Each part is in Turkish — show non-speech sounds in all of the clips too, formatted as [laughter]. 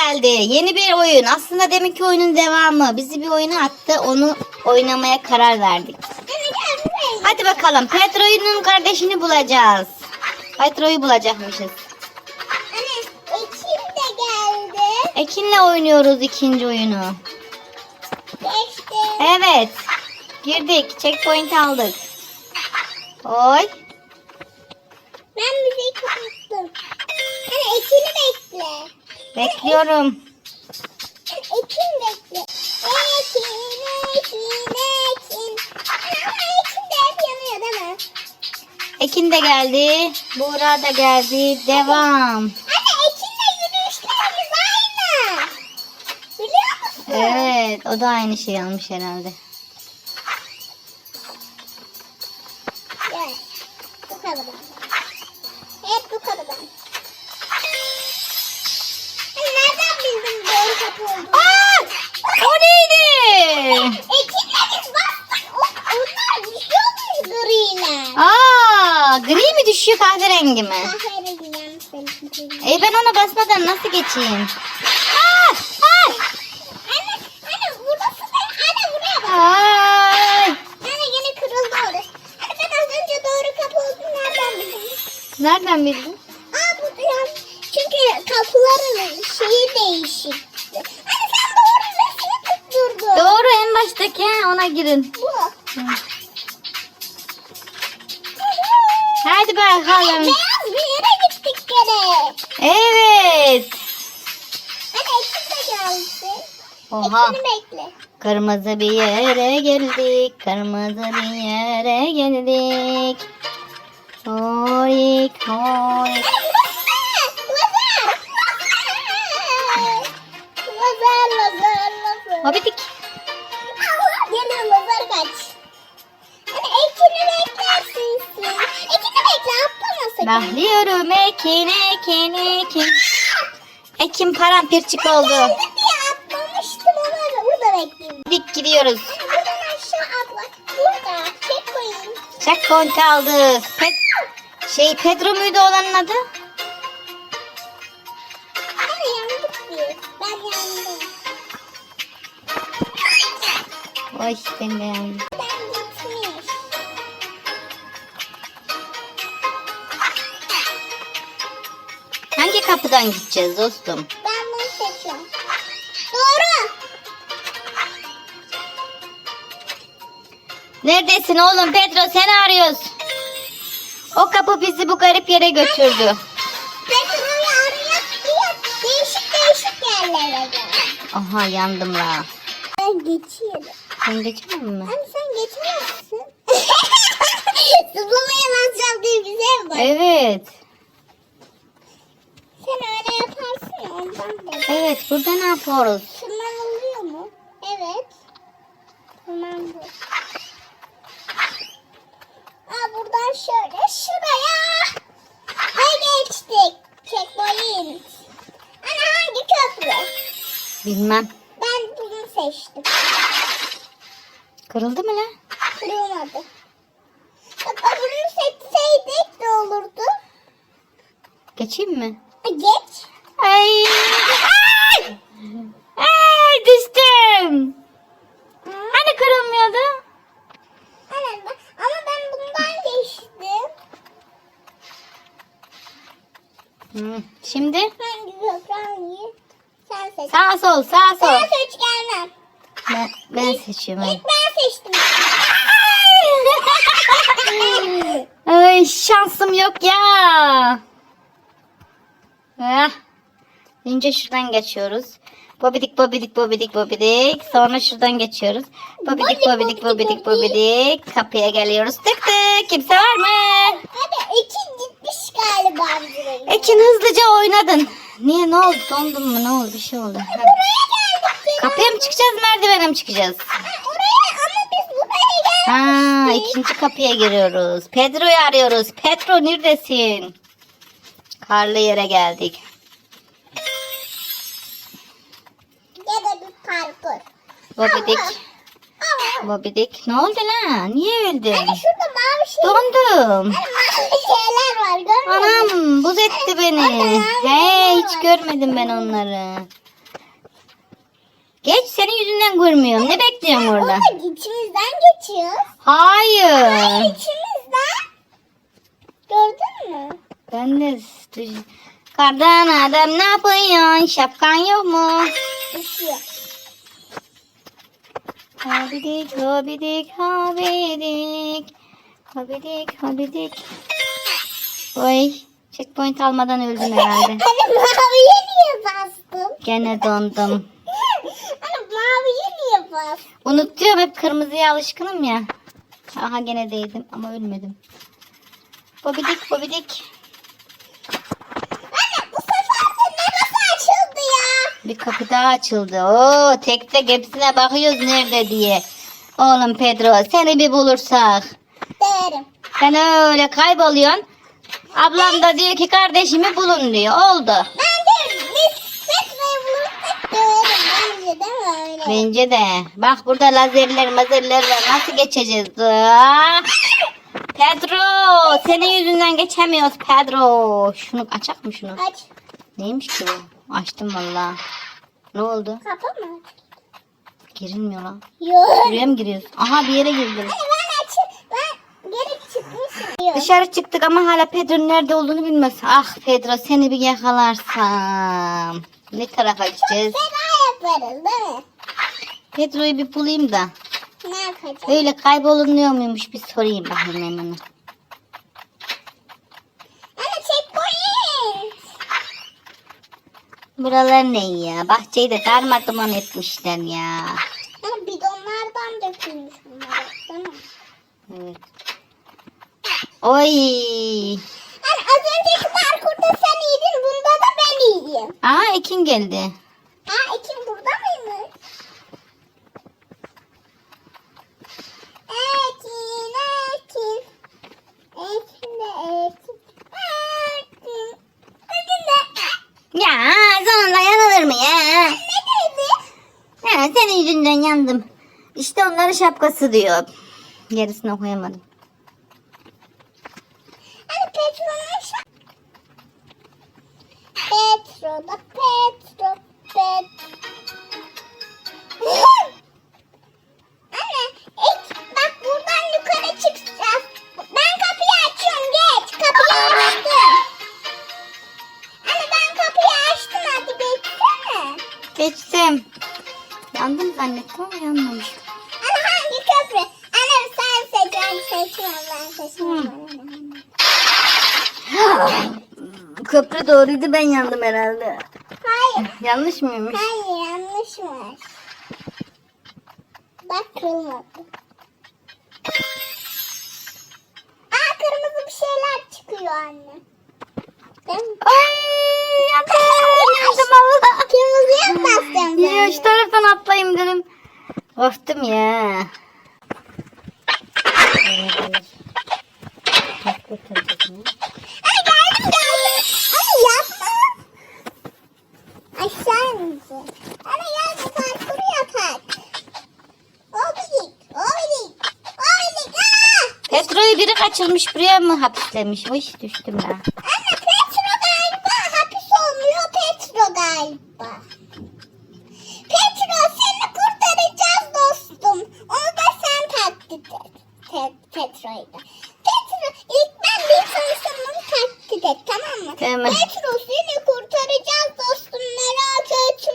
geldi. Yeni bir oyun. Aslında deminki oyunun devamı. Bizi bir oyuna attı. Onu oynamaya karar verdik. Hadi bakalım. Petro'nun kardeşini bulacağız. Petro'yu bulacakmışız. Anne Ekim de geldi. Ekin'le oynuyoruz ikinci oyunu. Geçti. Evet. Girdik. Checkpoint aldık. Oy. Ben müziği kapattım. Anne Ekim'i bekle. Bekliyorum. Ekim bekle. Ekim, Ekim, Ekim. Ama Ekim de hep yanıyor değil mi? Ekin de geldi. Buğra da geldi. Devam. Anne Ekim'le yürüyüşlerimiz aynı. Biliyor musun? Evet. O da aynı şeyi almış herhalde. Aa, gri mi düşüyor kahverengi mi? Kahverengi. E ben ona basmadan nasıl geçeyim? Aa! Aa! Anne, anne burası da, anne buraya bak. Ay! Anne yine kırıldı orası. Anne ben az önce doğru kapı olduğunu nereden bildin? Aa bu ya. Çünkü kapıların şeyi değişik. Anne sen doğru resmi tutturdun. Doğru en baştaki ona girin. Bu. Hı. Bakalım. Beyaz bir yere gittik gene. Evet. Anne Ekim de geldi. Oha. Ekim'i bekle. Kırmızı bir yere geldik. Kırmızı bir yere geldik. Horik horik. Hobidik. Bahlıyorum ekin ekin ekin. [laughs] Ekin paramparçık oldu. Geldi diye atlamıştım ama burada bekleyeyim. Dik gidiyoruz. Hani buradan aşağı atla. Burada. Koyayım. Checkpoint aldık. Pet, şey Pedro muydu olanın adı? Hani yandık biz. Ben yandım. Oy ben de yandım. Kapıdan gideceğiz dostum? Ben bunu seçiyorum. Doğru. Neredesin oğlum Pedro seni arıyoruz. O kapı bizi bu garip yere götürdü. Petrolü arayak diye değişik değişik yerlere gel. Aha yandım la. Ben geçiyorum. Sen geçmiyor musun? Hani sen geçemezsin. [laughs] Zıplamaya basacağım diye bir şey mi var? Evet. Sen öyle yaparsın ya ondan da. Evet burada ne yapıyoruz? Şunlar oluyor mu? Evet. Tamam bu. Aa buradan şöyle şuraya. Ve geçtik. Checkpoint. Ana hangi köprü? Bilmem. Ben bunu seçtim. Kırıldı mı lan? Kırılmadı. Bak öbürünü seçseydik ne olurdu? Geçeyim mi? Geç. Ay! Ay! Ay düştüm. Hani bak. Ama ben bundan geçtim. Hı, Şimdi Hangi hangi? Sen seç. sağ sol sağ Sen sol. seç gelmem. Ben, ben seçiyorum. İlk ben seçtim. [laughs] Ay şansım yok ya. Ah. Önce şuradan geçiyoruz. Bobidik bobidik bobidik bobidik. Sonra şuradan geçiyoruz. Bobidik Bobidik, bobidik bobidik. Kapıya geliyoruz. Tık tık. Kimse var mı? Hadi iki gitmiş galiba. Ekin hızlıca oynadın. Niye ne oldu? Dondun mu? Ne oldu? Bir şey oldu. Ha. Buraya geldik. Kenan. Kapıya mı çıkacağız? Merdivene mi çıkacağız? Ha, Oraya ama biz buraya Ha, gelmiştik. ikinci kapıya giriyoruz. Pedro'yu arıyoruz. Pedro neredesin? Karlı yere geldik. Ya da bir parkur. Bobidik. Bobidik. Ne oldu lan? Niye öldün? hani şurada mavi şey Dondum. Hani mavi şeyler var musun? Anam buz etti beni. He hiç görmedim ben onları. Geç senin yüzünden görmüyorum. Ne bekliyorsun orada? Orada içimizden geçiyor. Hayır. İçimizden. Gördün mü? Ben de Kardan adam ne yapıyorsun? Şapkan yok mu? Düşüyor. Hobidik, hobidik, hobidik. Hobidik, hobidik. Oy, checkpoint almadan öldüm herhalde. [laughs] Hani maviye niye bastın? Gene dondum. Hani maviye niye bastın? Unutuyorum hep kırmızıya alışkınım ya. Aha gene değdim ama ölmedim. Bobidik, bobidik. Anne bu sefer de neresi açıldı ya? Bir kapı daha açıldı. Oo, tek tek hepsine bakıyoruz nerede diye. Oğlum Pedro seni bir bulursak. Derim. Sen öyle kayboluyorsun. Ablam da diyor ki kardeşimi bulun diyor. Oldu. Bence biz Petro'yu bulursak döverim. Bence de öyle. Bence de. Bak burada lazerler mazerler var. Nasıl geçeceğiz? Ah! Pedro senin yüzünden geçemiyoruz Pedro. Şunu açak mı şunu? Aç. Neymiş ki bu? Açtım valla. Ne oldu? Kapı mı? Girilmiyor lan. Yok. Buraya mı giriyoruz? Aha bir yere girdim. Anne ben açı ben geri çıkmışım. Dışarı çıktık ama hala Pedro'nun nerede olduğunu bilmez. Ah Pedro seni bir yakalarsam. Ne tarafa gideceğiz? Fena yaparız değil mi? Pedro'yu bir bulayım da. Ne yapacağız? Öyle kaybolunuyor muymuş bir sorayım bakayım hemen. Anne checkpoint. Buralar ne ya? Bahçeyi de darmadağın etmişler ya. Anne bidonlardan dökülmüş bunlar. Değil mi? Evet. Oy. Anne az önceki parkurda sen iyiydin. Bunda da ben iyiyim. Aa Ekin geldi. Ha Ekin burada mıymış? Ekin, Ekin. Ekin de Ekin. Ekin. Ekin de. Ya sonunda yanılır mı ya? Ne dedi? Ha, senin yüzünden yandım. İşte onların şapkası diyor. Gerisini okuyamadım. Köprü doğruydu ben yandım herhalde. Hayır. Yanlış mıymış? Hayır yanlış var. Bak kırılmadı. Aa kırmızı bir şeyler çıkıyor anne. Mi? Ay yandım. Yandım valla. Kırmızıya bastım Ya ben. şu taraftan atlayayım dedim. Korktum ya. Anne Anne gel bu parkuru yapak. Obidik, obidik, obidik. Petro'yu biri kaçırmış buraya mı hapslemiş? Oy düştüm ya. Anne Petro galiba hapis olmuyor Petro galiba. Petro seni kurtaracağız dostum. Onu da sen taklit et. Te- Petro'yu da. Petro ilk ben bir onu taklit et tamam mı? Tamam. Petro seni kurtaracağız dostum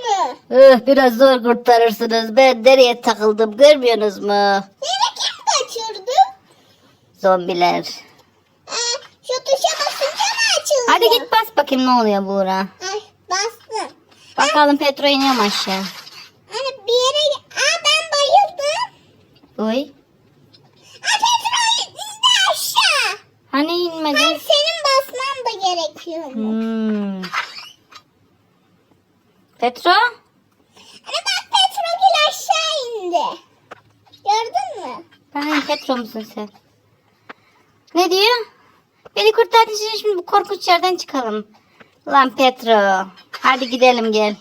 merak etme. Öh, biraz zor kurtarırsınız. Ben nereye takıldım görmüyorsunuz mu? Seni kim kaçırdı? Zombiler. Aa, şu tuşa basınca mı açıldı? Hadi git bas bakayım ne oluyor Buğra. Ay bastım. Bakalım Petro iniyor mu aşağı? Hani bir yere... Aa ben bayıldım. Oy. Aa Petro indi aşağı. Hani inmedi? senin basman da gerekiyor. Hmm. Petro? Hani bak Petro gel aşağı indi. Gördün mü? Ben Petro musun sen? Ne diyor? Beni kurtardın şimdi, şimdi bu korkunç yerden çıkalım. Lan Petro. Hadi gidelim gel.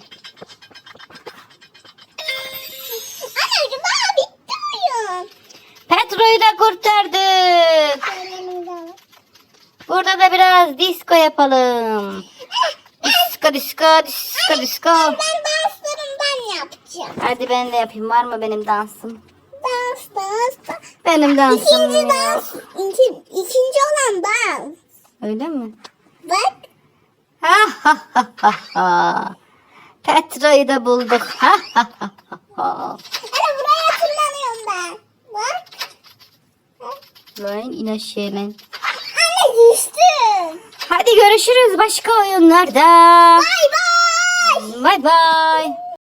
Anacığım aa bitti oyun. Petro'yu da kurtardık. Burada da biraz disco yapalım. Disco disco disco disco. Ben danslarımdan yapacağım. Hadi ben de yapayım. Var mı benim dansım? Dans dans dans. Benim dansım İkinci yok. dans. İki, ikinci olan dans. Öyle mi? Bak. Ha ha ha ha ha. Petra'yı da bulduk. Ha ha ha ha. Hele buraya tırmanıyorum ben. Bak. Lan in aşağı lan. Anne düştüm. Hadi görüşürüz başka oyunlarda. Bay bay. Bay bay.